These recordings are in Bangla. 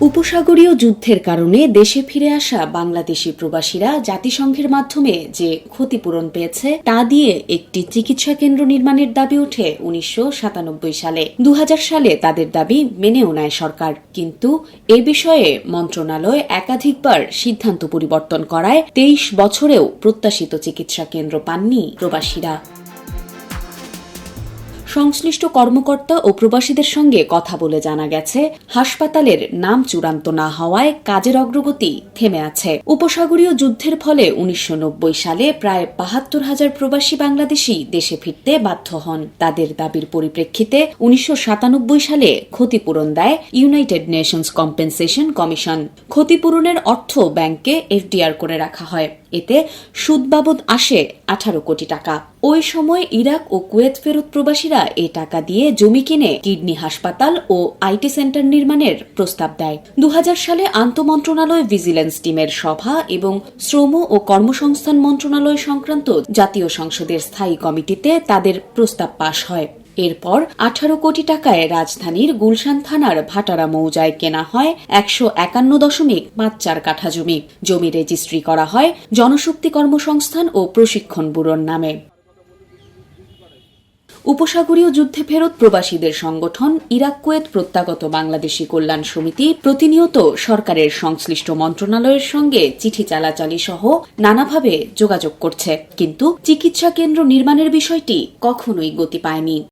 উপসাগরীয় যুদ্ধের কারণে দেশে ফিরে আসা বাংলাদেশি প্রবাসীরা জাতিসংঘের মাধ্যমে যে ক্ষতিপূরণ পেয়েছে, তা দিয়ে একটি চিকিৎসা কেন্দ্র নির্মাণের দাবি ওঠে উনিশশো সাতানব্বই সালে। দু হাজার সালে তাদের দাবি মেনেও নেয় সরকার। কিন্তু এ বিষয়ে মন্ত্রণালয় একাধিকবার সিদ্ধান্ত পরিবর্তন করায় তেইশ বছরেও প্রত্যাশিত চিকিৎসা কেন্দ্র পাননি প্রবাসীরা। সংশ্লিষ্ট কর্মকর্তা ও প্রবাসীদের সঙ্গে কথা বলে জানা গেছে, হাসপাতালের নাম চূড়ান্ত না হওয়ায় কাজের অগ্রগতি থেমে আছে। উপসাগরীয় যুদ্ধের ফলে উনিশশো নব্বই সালে প্রায় বাহাত্তর হাজার প্রবাসী বাংলাদেশি দেশে ফিরতে বাধ্য হন। তাদের দাবির পরিপ্রেক্ষিতে উনিশশো সাতানব্বই সালে ক্ষতিপূরণ দেয় ইউনাইটেড নেশনস কম্পেনসেশন কমিশন। ক্ষতিপূরণের অর্থ ব্যাংকে এফডিআর করে রাখা হয়। এতে সুদ বাবদ আসে আঠারো কোটি টাকা। ওই সময় ইরাক ও কুয়েত ফেরত প্রবাসীরা এ টাকা দিয়ে জমি কিনে কিডনি হাসপাতাল ও আইটি সেন্টার নির্মাণের প্রস্তাব দেয়। দু হাজার সালে আন্তমন্ত্রণালয় ভিজিলেন্স টিমের সভা এবং শ্রম ও কর্মসংস্থান মন্ত্রণালয় সংক্রান্ত জাতীয় সংসদের স্থায়ী কমিটিতে তাদের প্রস্তাব পাশ হয়। এরপর আঠারো কোটি টাকায় রাজধানীর গুলশান থানার ভাটারা মৌজায় কেনা হয় একশো একান্ন দশমিক পাঁচ চার কাঠা জমি। জমি রেজিস্ট্রি করা হয় জনশক্তি কর্মসংস্থান ও প্রশিক্ষণ ব্যুরোর নামে। উপসাগরীয় যুদ্ধে ফেরত প্রবাসীদের সংগঠন ইরাক কুয়েত প্রত্যাগত বাংলাদেশি কল্যাণ সমিতি প্রতিনিয়ত সরকারের সংশ্লিষ্ট মন্ত্রণালয়ের সঙ্গে চিঠি চালাচালি সহ নানাভাবে যোগাযোগ করছে। কিন্তু চিকিৎসা কেন্দ্র নির্মাণের বিষয়টি কখনোই গতি পায়নি।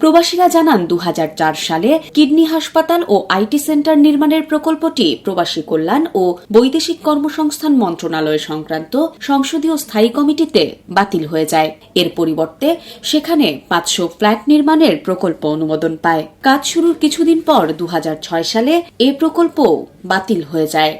প্রবাসীরা জানান দু হাজার চার সালে কিডনি হাসপাতাল ও আইটি সেন্টার নির্মাণের প্রকল্পটি প্রবাসী কল্যাণ ও বৈদেশিক কর্মসংস্থান মন্ত্রণালয় সংক্রান্ত সংসদীয় স্থায়ী কমিটিতে বাতিল হয়ে যায়। এর পরিবর্তে সেখানে পাঁচশো ফ্ল্যাট নির্মাণের প্রকল্প অনুমোদন পায়। কাজ শুরুর কিছুদিন পর দু হাজার ছয় সালে এ প্রকল্প বাতিল হয়ে যায়।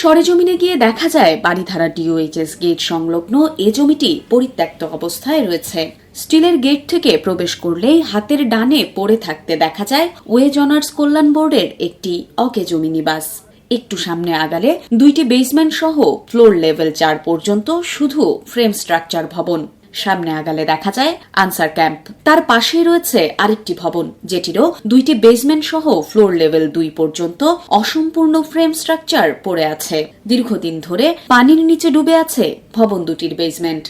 সরেজমিনে গিয়ে দেখা যায় বাড়িধারা ডিওএইচএস গেট সংলগ্ন এ জমিটি পরিত্যক্ত অবস্থায় রয়েছে। স্টিলের গেট থেকে প্রবেশ করলেই হাতের ডানে পড়ে থাকতে দেখা যায় ওয়েজ অনার্স কল্যাণ বোর্ডের একটি অকেজমি নিবাস। একটু সামনে আগালে দুইটি বেসমেন্ট সহ ফ্লোর লেভেল চার পর্যন্ত শুধু ফ্রেম স্ট্রাকচার ভবন। সামনে আগালে দেখা যায় আনসার ক্যাম্প। তার পাশেই রয়েছে আরেকটি ভবন, যেটিরও দুইটি বেসমেন্ট সহ ফ্লোর লেভেল দুই পর্যন্ত অসম্পূর্ণ ফ্রেম স্ট্রাকচার পড়ে আছে। দীর্ঘদিন ধরে পানির নিচে ডুবে আছে ভবন দুটির বেসমেন্ট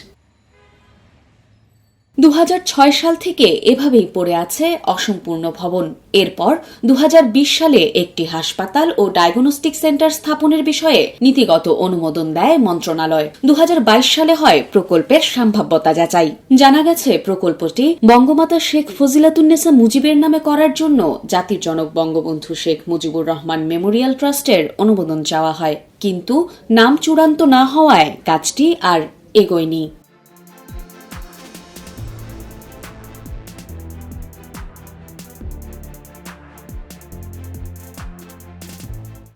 দু হাজার ছয় সাল থেকে এভাবেই পড়ে আছে অসম্পূর্ণ ভবন। এরপর দুহাজার বিশ সালে একটি হাসপাতাল ও ডায়াগনস্টিক সেন্টার স্থাপনের বিষয়ে নীতিগত অনুমোদন দেয় মন্ত্রণালয়। দুহাজার বাইশ সালে হয় প্রকল্পের সম্ভাব্যতা যাচাই। জানা গেছে, প্রকল্পটি বঙ্গমাতা শেখ ফজিলাতুন্নেসা মুজিবের নামে করার জন্য জাতির জনক বঙ্গবন্ধু শেখ মুজিবুর রহমান মেমোরিয়াল ট্রাস্টের অনুমোদন চাওয়া হয়। কিন্তু নাম চূড়ান্ত না হওয়ায় কাজটি আর এগোয়নি।